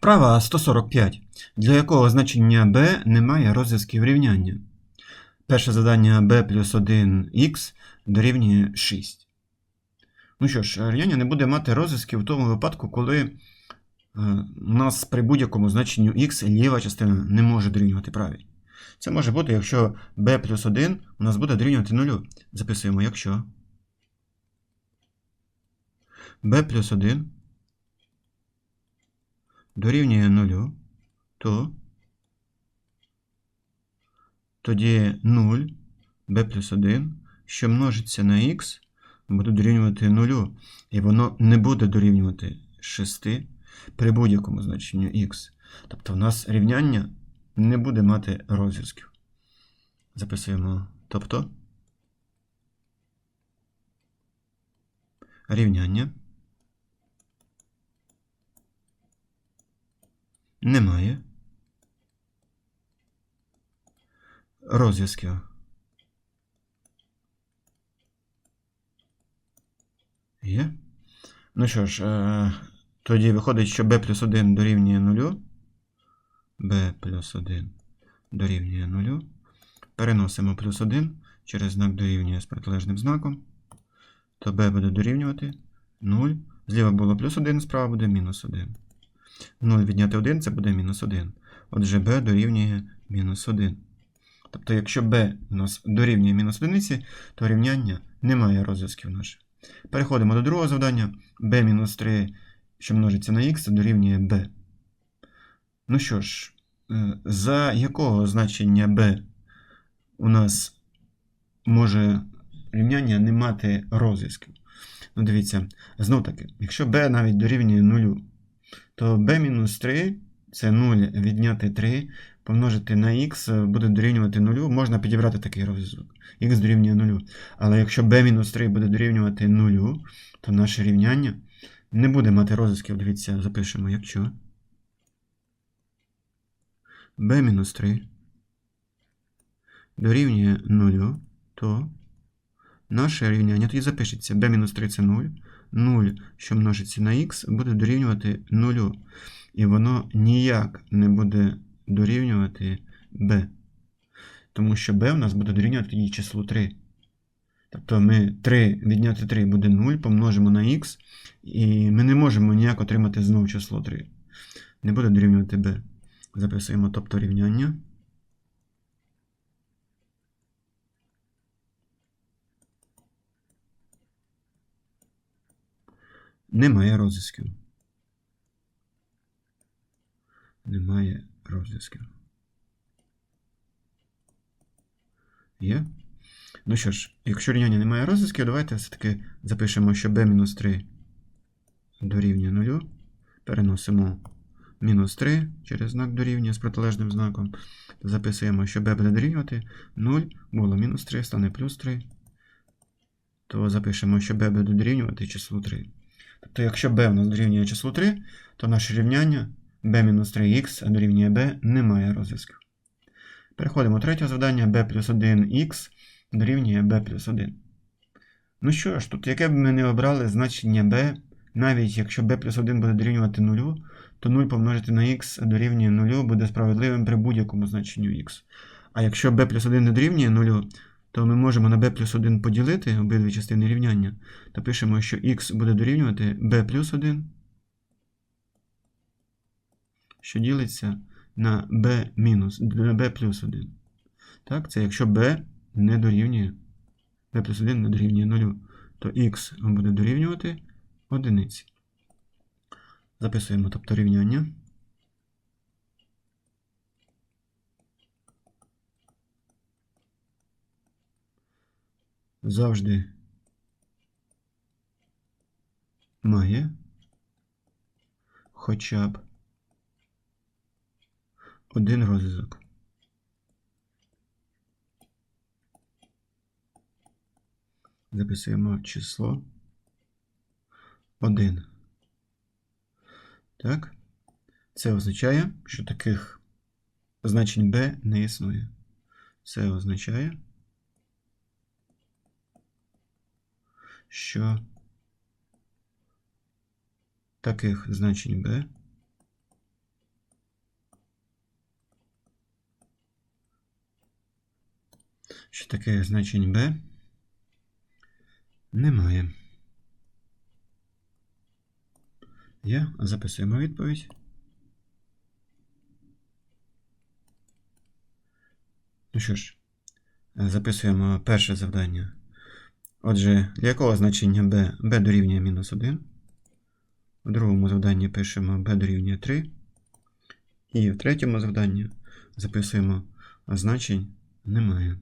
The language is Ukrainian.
Вправа 145, для якого значення b немає розв'язків рівняння. Перше завдання b плюс 1х дорівнює 6. Ну що ж, рівняння не буде мати розв'язків в тому випадку, коли е, у нас при будь-якому значенню х ліва частина не може дорівнювати правій. Це може бути, якщо b плюс 1 у нас буде дорівнювати 0. Записуємо, якщо b плюс 1 дорівнює 0, то тоді 0 b плюс 1, що множиться на х, буде дорівнювати 0, і воно не буде дорівнювати 6 при будь-якому значенню х. Тобто в нас рівняння не буде мати розв'язків. Записуємо тобто рівняння немає розв'язків. Є. Ну що ж, е, тоді виходить, що b плюс 1 дорівнює 0. b плюс 1 дорівнює 0. Переносимо плюс 1 через знак дорівнює з протилежним знаком. То b буде дорівнювати 0. Зліва було плюс 1, справа буде мінус 1. 0 відняти 1 це буде мінус 1. Отже, b дорівнює мінус 1. Тобто, якщо b у нас дорівнює мінус 1, то рівняння немає розв'язків наших. Переходимо до другого завдання. b-3, що множиться на х, дорівнює b. Ну що ж, е, за якого значення b у нас може рівняння не мати розв'язків? Ну, дивіться, знов таки, якщо b навіть дорівнює 0, то b-3 це 0 відняти 3, помножити на х буде дорівнювати 0. Можна підібрати такий розв'язок. х дорівнює 0. Але якщо b-3 буде дорівнювати 0, то наше рівняння не буде мати розв'язків. Дивіться, запишемо, якщо b-3 дорівнює 0, то наше рівняння тоді запишеться b-3 це 0. 0, що множиться на х, буде дорівнювати 0. І воно ніяк не буде дорівнювати b. Тому що b у нас буде дорівнювати тоді числу 3. Тобто ми 3 відняти 3 буде 0, помножимо на х, і ми не можемо ніяк отримати знову число 3. Не буде дорівнювати b. Записуємо тобто рівняння. Немає розв'язків. Немає розв'язків. Є? Ну що ж, якщо рівняння немає розв'язків, давайте все-таки запишемо, що b-3 дорівнює 0. Переносимо мінус 3 через знак дорівнює з протилежним знаком. Записуємо, що b буде дорівнювати 0, було мінус 3, стане плюс 3. То запишемо, що b буде дорівнювати числу 3. Тобто, якщо b дорівнює числу 3, то наше рівняння b-3х дорівнює b немає розв'язків. Переходимо до третього завдання b плюс 1х дорівнює b плюс 1. Ну що ж, тут яке б ми не обрали значення b, навіть якщо b плюс 1 буде дорівнювати 0, то 0 помножити на х дорівнює 0 буде справедливим при будь-якому значенню х. А якщо b плюс 1 не дорівнює 0, то ми можемо на b плюс 1 поділити обидві частини рівняння, то пишемо, що х буде дорівнювати b плюс 1, що ділиться на b мінус, на b плюс 1. Так, це якщо b не дорівнює, b плюс 1 не дорівнює 0, то х буде дорівнювати 1. Записуємо тобто рівняння. Завжди має хоча б один розв'язок. Записуємо число 1. Так? Це означає, що таких значень b не існує. Це означає, що таких значень b що таке значень b немає. Я записуємо відповідь. Ну що ж, записуємо перше завдання. Отже, для якого значення b? b дорівнює мінус 1. У другому завданні пишемо b дорівнює 3. І в третьому завданні записуємо значень немає.